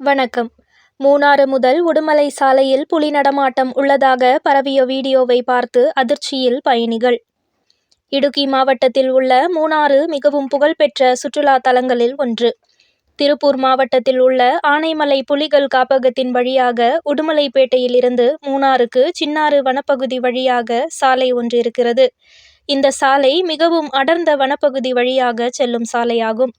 வணக்கம். மூணாறு முதல் உடுமலை சாலையில் புலி நடமாட்டம் உள்ளதாக பரவிய வீடியோவை பார்த்து அதிர்ச்சியில் பயணிகள். இடுக்கி மாவட்டத்தில் உள்ள மூணாறு மிகவும் புகழ்பெற்ற சுற்றுலா தலங்களில் ஒன்று. திருப்பூர் மாவட்டத்தில் உள்ள ஆனைமலை புலிகள் காப்பகத்தின் வழியாக உடுமலைப்பேட்டையில் இருந்து மூணாறுக்கு சின்னாறு வனப்பகுதி வழியாக சாலை ஒன்று இருக்கிறது. இந்த சாலை மிகவும் அடர்ந்த வனப்பகுதி வழியாக செல்லும் சாலையாகும்.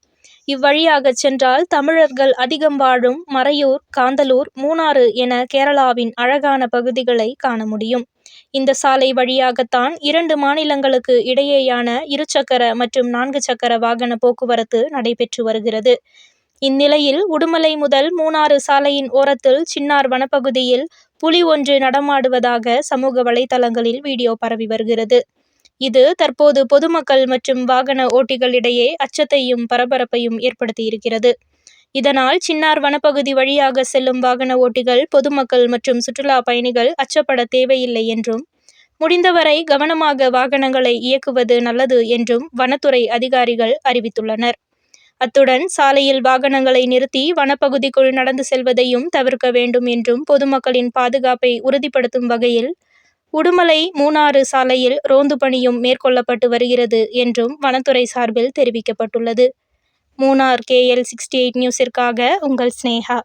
இவ்வழியாக சென்றால் தமிழர்கள் அதிகம் வாழும் மறையூர் காந்தலூர் மூணாறு என கேரளாவின் அழகான பகுதிகளை காண முடியும். இந்த சாலை வழியாகத்தான் இரண்டு மாநிலங்களுக்கு இடையேயான இருசக்கர மற்றும் நான்கு சக்கர வாகன போக்குவரத்து நடைபெற்று வருகிறது. இந்நிலையில் உடுமலை முதல் மூணாறு சாலையின் ஓரத்தில் சின்னார் வனப்பகுதியில் புலி ஒன்று நடமாடுவதாக சமூக வலைதளங்களில் வீடியோ பரவி வருகிறது. இது தற்போது பொதுமக்கள் மற்றும் வாகன ஓட்டிகளிடையே அச்சத்தையும் பரபரப்பையும் ஏற்படுத்தியிருக்கிறது. இதனால் சின்னார் வனப்பகுதி வழியாக செல்லும் வாகன ஓட்டிகள் பொதுமக்கள் மற்றும் சுற்றுலா பயணிகள் அச்சப்பட தேவையில்லை என்றும் முடிந்தவரை கவனமாக வாகனங்களை இயக்குவது நல்லது என்றும் வனத்துறை அதிகாரிகள் அறிவித்துள்ளனர். அத்துடன் சாலையில் வாகனங்களை நிறுத்தி வனப்பகுதிக்குள் நடந்து செல்வதையும் தவிர்க்க வேண்டும் என்றும் பொதுமக்களின் பாதுகாப்பை உறுதிப்படுத்தும் வகையில் உடுமலை மூணாறு சாலையில் ரோந்து பணியும் மேற்கொள்ளப்பட்டு வருகிறது என்றும் வனத்துறை சார்பில் தெரிவிக்கப்பட்டுள்ளது. மூணார் கேஎல் சிக்ஸ்டி எயிட் நியூஸிற்காக உங்கள் ஸ்னேகா